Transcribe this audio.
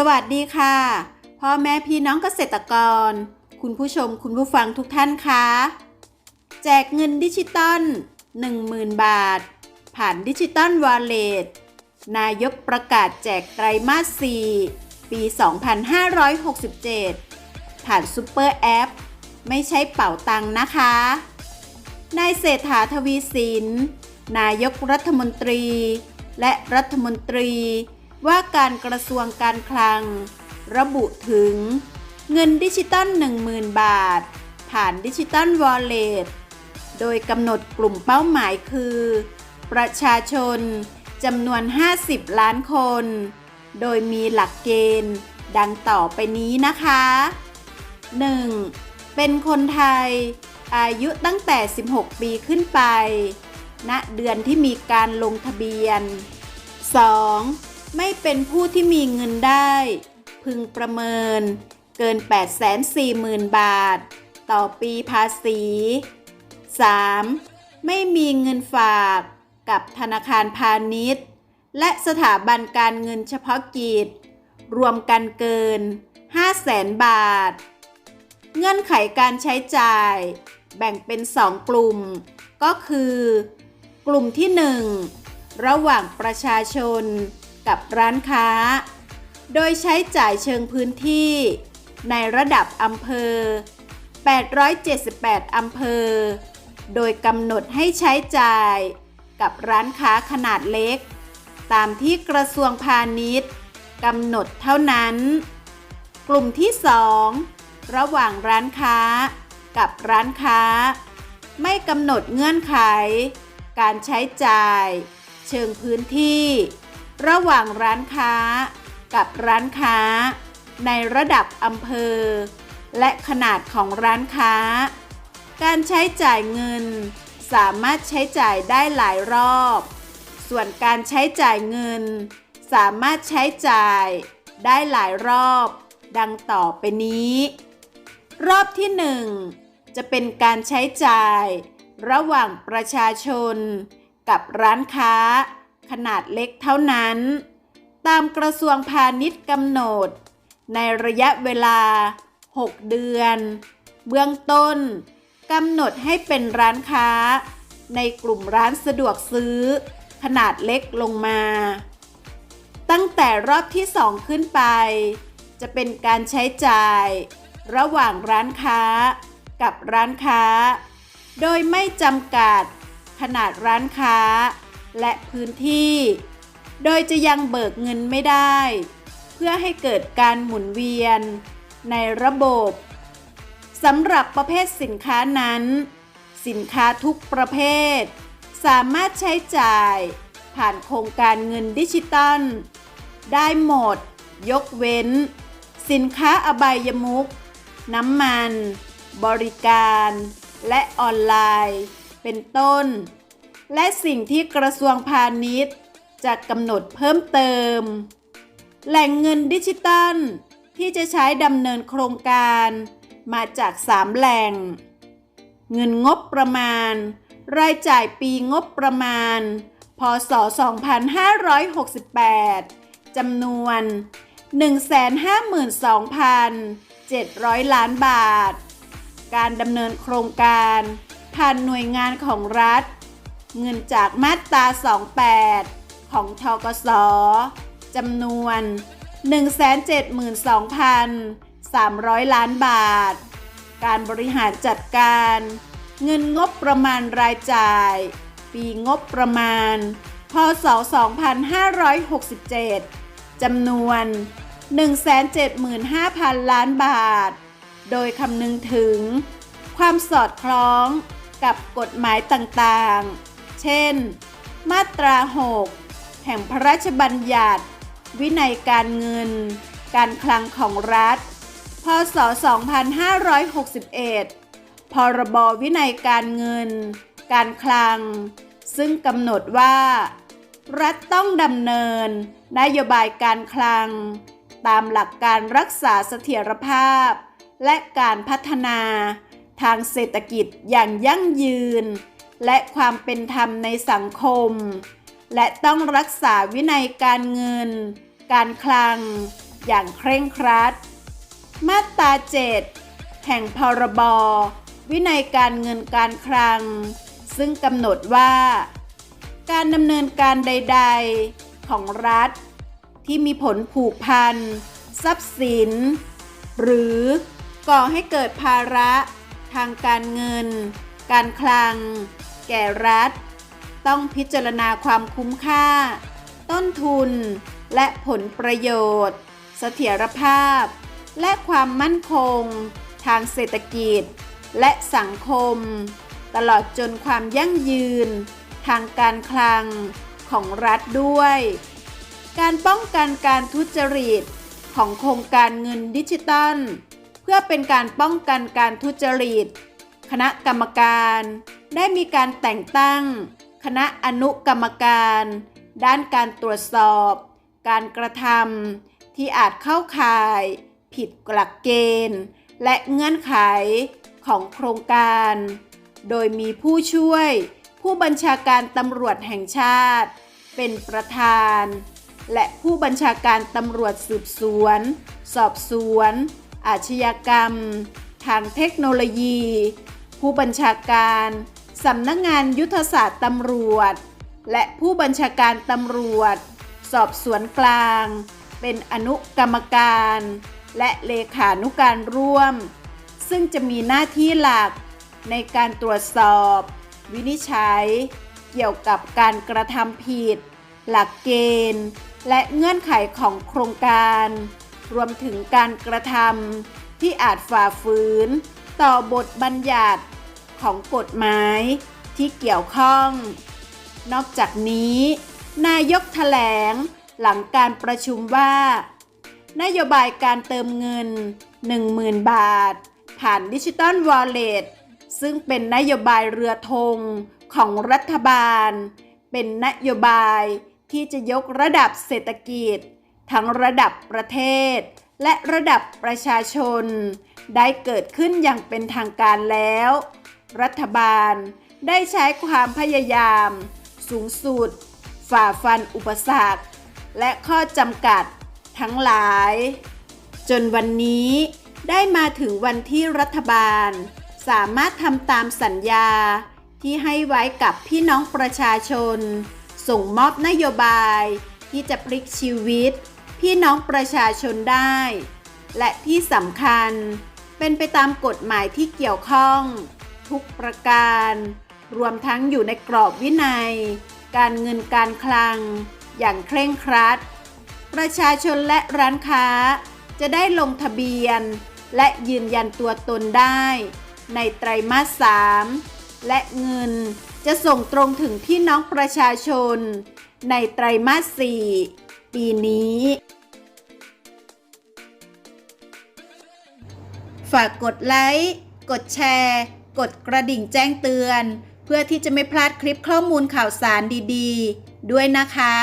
สวัสดีค่ะ พ่อแม่พี่น้องเกษตรกร คุณผู้ชมคุณผู้ฟังทุกท่านคะแจกเงินดิจิตอล10,000 บาท ผ่านดิจิตอลวอลเล็ตนายกประกาศแจกไตรมาส 4 ปี 2567 ผ่านซูเปอร์แอป ไม่ใช่เป่าตังค์นะคะ นายเศรษฐาทวีสิน นายกรัฐมนตรี และรัฐมนตรี ว่าการกระทรวงการคลัง ระบุถึง เงินดิจิตอล10,000 บาท ผ่านดิจิตอลวอลเล็ตโดยกำหนดกลุ่มเป้าหมายคือ ประชาชนจำนวน 50 ล้านคน โดยมีหลักเกณฑ์ ดังต่อไปนี้นะคะ 1. เป็นคนไทย อายุตั้งแต่ 16 ปีขึ้นไปณเดือนที่มีการลงทะเบียน 2. ไม่เป็นผู้ที่มีเงินได้ พึงประเมิน เกิน 840,000 บาท ต่อปีภาษี 3. ไม่มีเงินฝากกับธนาคารพาณิชย์ และสถาบันการเงินเฉพาะกิจ รวมกันเกิน 500,000 บาท เงื่อนไขการใช้จ่าย แบ่งเป็น 2 กลุ่ม ก็คือ กลุ่มที่ 1 ระหว่างประชาชน กับร้านค้า โดยใช้จ่ายเชิงพื้นที่ ในระดับอำเภอ 878 อำเภอ โดยกำหนดให้ใช้จ่ายกับร้านค้าขนาดเล็ก ตามที่กระทรวงพาณิชย์กำหนดเท่านั้น กลุ่มที่ 2 ระหว่างร้านค้า กับร้านค้า ไม่กำหนดเงื่อนไข การใช้จ่าย เชิงพื้นที่ ระหว่างร้านค้ากับร้านค้า ในระดับอำเภอ และขนาดของร้านค้า การใช้จ่ายเงิน สามารถใช้จ่ายได้หลายรอบ ส่วนการใช้จ่ายเงิน สามารถใช้จ่ายได้หลายรอบ ดังต่อไปนี้ รอบที่ 1 จะเป็นการใช้จ่าย ระหว่างประชาชน กับร้านค้า ขนาดเล็กเท่านั้น ตามกระทรวงพาณิชย์กำหนด ในระยะเวลา 6 เดือน เบื้องต้นกำหนดให้เป็นร้านค้า ในกลุ่มร้านสะดวกซื้อ ขนาดเล็กลงมา ตั้งแต่รอบที่ 2 ขึ้นไป จะเป็นการใช้จ่าย ระหว่างร้านค้ากับร้านค้า โดยไม่จำกัดขนาดร้านค้า และพื้นที่ โดยจะยังเบิกเงินไม่ได้ เพื่อให้เกิดการหมุนเวียน ในระบบสำหรับประเภทสินค้านั้น สินค้าทุกประเภท สามารถใช้จ่ายผ่านโครงการเงินดิจิตอลได้หมด ยกเว้น สินค้าอบายมุก น้ำมัน บริการ และออนไลน์ เป็นต้น และสิ่งที่กระทรวงพาณิชย์จะกำหนดเพิ่มเติม แหล่งเงินดิจิตอลที่จะใช้ดำเนินโครงการมาจาก 3 แหล่ง เงินงบประมาณ รายจ่ายปีงบประมาณ พศ 2568 จำนวน 152,700 ล้านบาท การดำเนินโครงการผ่านหน่วยงานของรัฐ เงินจากมาตรา 28 ของทกสจำนวน 172,300 ล้านบาท การบริหารจัดการ เงินงบประมาณรายจ่าย ปีงบประมาณ พศ 2567 จำนวน 175,000 ล้านบาท โดยคำนึงถึง ความสอดคล้องกับกฎหมายต่างๆ เช่น มาตรา 6 แห่งพระราชบัญญัติ วินัยการเงิน การคลังของรัฐ พศ 2561 พรบวินัยการเงิน การคลัง ซึ่งกำหนดว่า รัฐต้องดำเนิน นโยบายการคลัง ตามหลักการรักษาเสถียรภาพ และการพัฒนา ทางเศรษฐกิจอย่างยั่งยืน และความเป็นธรรมในสังคม และต้องรักษาวินัยการเงิน การคลัง อย่างเคร่งครัด มาตรา7แห่งพรบวินัยการเงินการคลัง ซึ่งกำหนดว่า การดำเนินการใด ๆ ของรัฐ ที่มีผลผูกพันทรัพย์สิน หรือก่อให้เกิดภาระทางการเงิน การคลัง แก่รัฐ ต้องพิจารณาความคุ้มค่า ต้นทุน และผลประโยชน์ เสถียรภาพ และความมั่นคง ทางเศรษฐกิจ และสังคม ตลอดจนความยั่งยืน ทางการคลังของรัฐด้วย การป้องกันการทุจริตของโครงการเงินดิจิตัลเพื่อเป็นการป้องกันการทุจริต คณะกรรมการ ได้มีการแต่งตั้ง คณะอนุกรรมการ ด้านการตรวจสอบ การกระทำที่อาจเข้าข่าย ผิดหลักเกณฑ์ และเงื่อนไขของโครงการ โดยมีผู้ช่วย ผู้บัญชาการตำรวจแห่งชาติ เป็นประธาน และผู้บัญชาการตำรวจสืบสวน สอบสวน อาชญากรรม ทางเทคโนโลยี ผู้บัญชาการ สำนักงานยุทธศาสตร์ตำรวจ และผู้บัญชาการตำรวจ สอบสวนกลาง เป็นอนุกรรมการ และเลขานุการร่วม ซึ่งจะมีหน้าที่หลักในการตรวจสอบ วินิจฉัย เกี่ยวกับการกระทำผิด หลักเกณฑ์ และเงื่อนไขของโครงการ รวมถึงการกระทำที่อาจฝ่าฝืน ต่อบทบัญญัติ ของกฎหมายที่เกี่ยวข้อง นอกจากนี้ นายกแถลงหลังการประชุมว่า นโยบายการเติมเงิน 10,000 บาท ผ่านดิจิตอลวอลเล็ตซึ่งเป็นนโยบายเรือธงของรัฐบาล เป็นนโยบายที่จะยกระดับเศรษฐกิจ ทั้งระดับประเทศ และระดับประชาชน ได้เกิดขึ้นอย่างเป็นทางการแล้ว รัฐบาลได้ใช้ความพยายาม สูงสุด ฝ่าฟันอุปสรรค และข้อจำกัดทั้งหลาย จนวันนี้ได้มาถึงวันที่รัฐบาล สามารถทำตามสัญญาที่ให้ไว้กับพี่น้องประชาชน ส่งมอบนโยบาย ที่จะพลิกชีวิต พี่น้องประชาชนได้ และที่สำคัญ เป็นไปตามกฎหมายที่เกี่ยวข้อง ทุกประการ รวมทั้งอยู่ในกรอบวินัย การเงินการคลัง อย่างเคร่งครัด ประชาชนและร้านค้าจะได้ลงทะเบียน และยืนยันตัวตนได้ ในไตรมาส 3 และเงินจะส่งตรงถึงพี่น้องประชาชน ในไตรมาส 4 ปีนี้ ฝากกดไลค์ กดแชร์ กดกระดิ่งแจ้งเตือน เพื่อที่จะไม่พลาดคลิปข้อมูลข่าวสารดี ๆ ด้วยนะคะ